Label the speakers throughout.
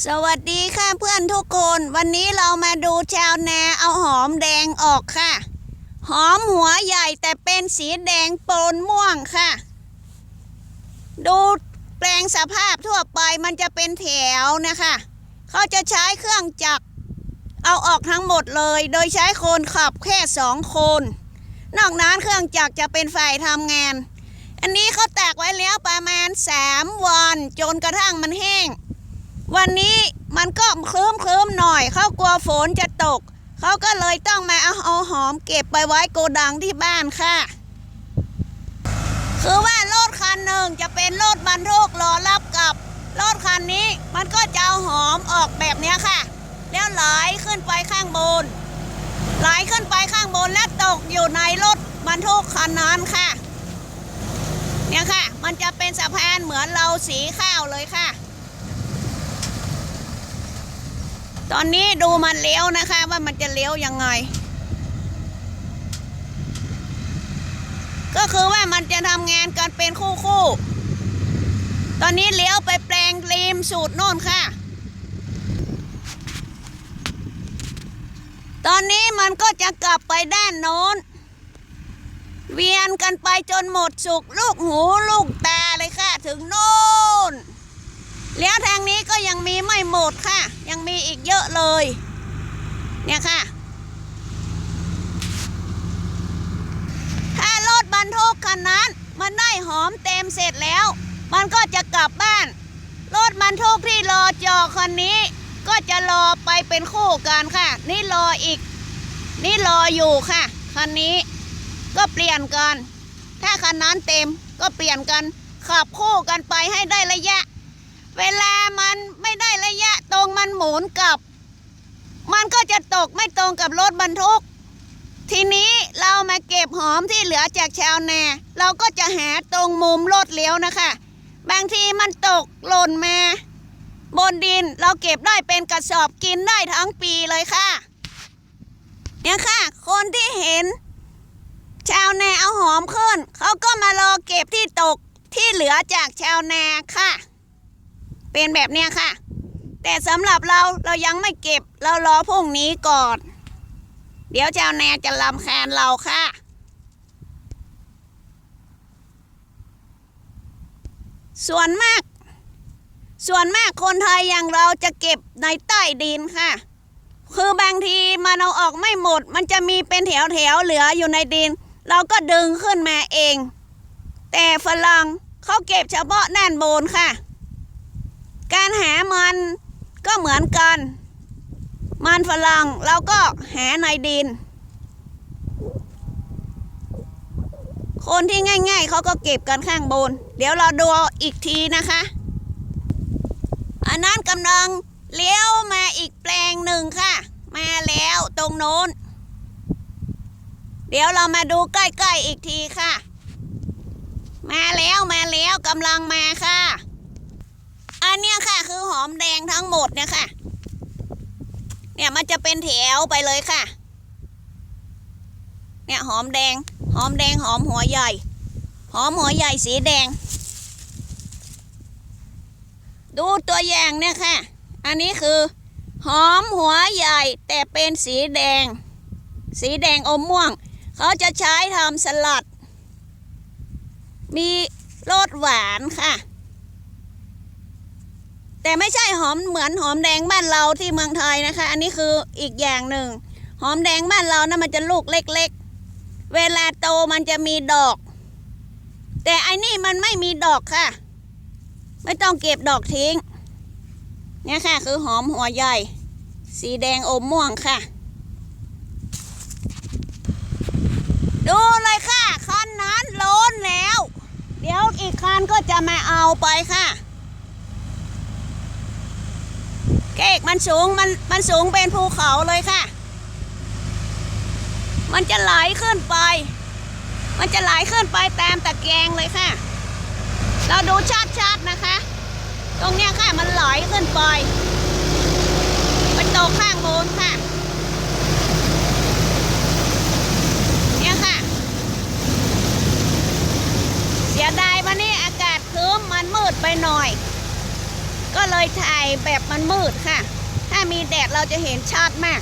Speaker 1: สวัสดีค่ะเพื่อนทุกคน วันนี้เรามาดูชาวนาเอาหอมแดงออกค่ะ หอมหัวใหญ่แต่เป็นสีแดงปนม่วงค่ะ ดูแปลงสภาพทั่วไปมันจะเป็นแถวนะคะ เขาจะใช้เครื่องจักร เอาออกทั้งหมดเลย โดยใช้คนขับแค่สองคน นอกนั้นเครื่องจักรจะเป็นฝ่ายทำงาน อันนี้เขาแตกไว้แล้วประมาณสามวัน จนกระทั่งมันแห้ง วันนี้มันก็คลื้มคลื้มหน่อยเขากลัวฝนจะตก เขาก็เลยต้องมาเอาเอาหอมเก็บไปไว้โกดังที่บ้านค่ะ คือว่ารถคันหนึ่งจะเป็นรถบรรทุกรอรับกับรถคันนี้มันก็จะเอาหอมออกแบบนี้ค่ะ แล้วไหลขึ้นไปข้างบนไหลขึ้นไปข้างบนและตกอยู่ในรถบรรทุกคันนั้นค่ะ เนี่ยค่ะ มันจะเป็นสะพานเหมือนเราสีข้าวเลยค่ะ ตอนนี้ดูมันเลี้ยวนะคะ ว่ามันจะเลี้ยวยังไง ก็คือว่ามันจะทำงานกันเป็นคู่คู่ตอนนี้เลี้ยวไปแปลงริมสูตรโน่นค่ะ ตอนนี้มันก็จะกลับไปด้านโน้น เวียนกันไปจนหมดสุกลูกหูลูกตาเลยค่ะ ถึงโน่นแล้วทางนี้ก็ ยังมีไม่หมดค่ะ ยังมีอีกเยอะเลย เนี่ยค่ะ ถ้ารถบรรทุกคันนั้น มันได้หอมเต็มเสร็จแล้ว มันก็จะกลับบ้าน รถบรรทุกที่รอจอคันนี้ ก็จะรอไปเป็นคู่กันค่ะ นี่รออีก นี่รออยู่ค่ะคันนี้ก็เปลี่ยนกัน ถ้าคันนั้นเต็มก็เปลี่ยนกันขับคู่กันไปให้ได้ระยะ เวลามันไม่ได้ระยะตรง มันหมุนกลับ มันก็จะตกไม่ตรงกับรถบรรทุก ทีนี้เรามาเก็บหอมที่เหลือจากชาวนาเราก็จะหาตรงมุมรถเลี้ยวนะคะ บางทีมันตกหล่นมา บนดินเราเก็บได้เป็นกระสอบกินได้ทั้งปีเลยค่ะ เนี่ยค่ะ คนที่เห็น ชาวนาเอาหอมขึ้น เขาก็มารอเก็บที่ตกที่เหลือจากชาวนาค่ะ เป็นแบบเนี้ยค่ะ แต่สำหรับเราเรายังไม่เก็บ เรารอพรุ่งนี้ก่อน เดี๋ยวชาวนาจะลำคาญเราค่ะ ส่วนมาก ส่วนมากคนไทยอย่างเราจะเก็บในใต้ดินค่ะ คือบางทีมันเอาออกไม่หมด มันจะมีเป็นแถวแถวๆเหลืออยู่ในดิน เราก็ดึงขึ้นมาเอง แต่ฝรั่งเขาเก็บเฉพาะด้านบนค่ะ การหามัน ก็เหมือนกัน มันฝรั่งเราก็แหในดิน คนที่ง่ายๆเขาก็เก็บกันข้างบน เดี๋ยวเราดูอีกทีนะคะ อันนั้นกำลังเลี้ยวมาอีกแปลงหนึ่งค่ะ มาแล้วตรงโน้น เดี๋ยวเรามาดูใกล้ๆอีกทีค่ะ มาแล้วมาแล้วกำลังมาค่ะ เนี้ยค่ะ คือหอมแดงทั้งหมดเนี่ยค่ะ เนี่ยมันจะเป็นแถวไปเลยค่ะ เนี่ยหอมแดง หอมแดงหอมหัวใหญ่ หอมหัวใหญ่สีแดง ดูตัวอย่างเนี่ยค่ะ อันนี้คือ หอมหัวใหญ่แต่เป็นสีแดง สีแดงอมม่วง เขาจะใช้ทำสลัด มีรสหวานค่ะ แต่ไม่ใช่หอมเหมือนหอมแดงบ้านเราที่เมืองไทยนะคะ อันนี้คืออีกอย่างหนึ่ง หอมแดงบ้านเรานะมันจะลูกเล็ก ๆ เวลาโตมันจะมีดอก แต่อันนี้มันไม่มีดอกค่ะ ไม่ต้องเก็บดอกทิ้ง เนี่ยค่ะ คือหอมหัวใหญ่ สีแดงอมม่วงค่ะ ดูเลยค่ะคันนั้นโล้นแล้ว เดี๋ยวอีกคันก็จะมาเอาไปค่ะ เกกมันสูงมันมันสูงเป็นภูเขาเลยค่ะ มันจะไหลขึ้นไป มันจะไหลขึ้นไปตามตะแกรงเลยค่ะ เราดูชัดๆนะคะ ตรงเนี้ยค่ะมันไหลขึ้นไปไปตกข้างบนค่ะ เนี่ยค่ะ เสียดายวันนี้อากาศครึ้มมันมืดไปหน่อย ก็เลยถ่ายแบบมันมืดค่ะ ถ้ามีแดดเราจะเห็นชัดมาก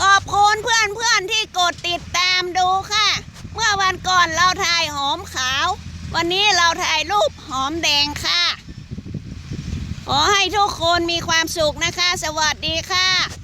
Speaker 1: ขอบคุณเพื่อนๆที่กดติดตามดูค่ะ เมื่อวันก่อนเราถ่ายหอมขาว วันนี้เราถ่ายรูปหอมแดงค่ะ ขอให้ทุกคนมีความสุขนะคะ สวัสดีค่ะ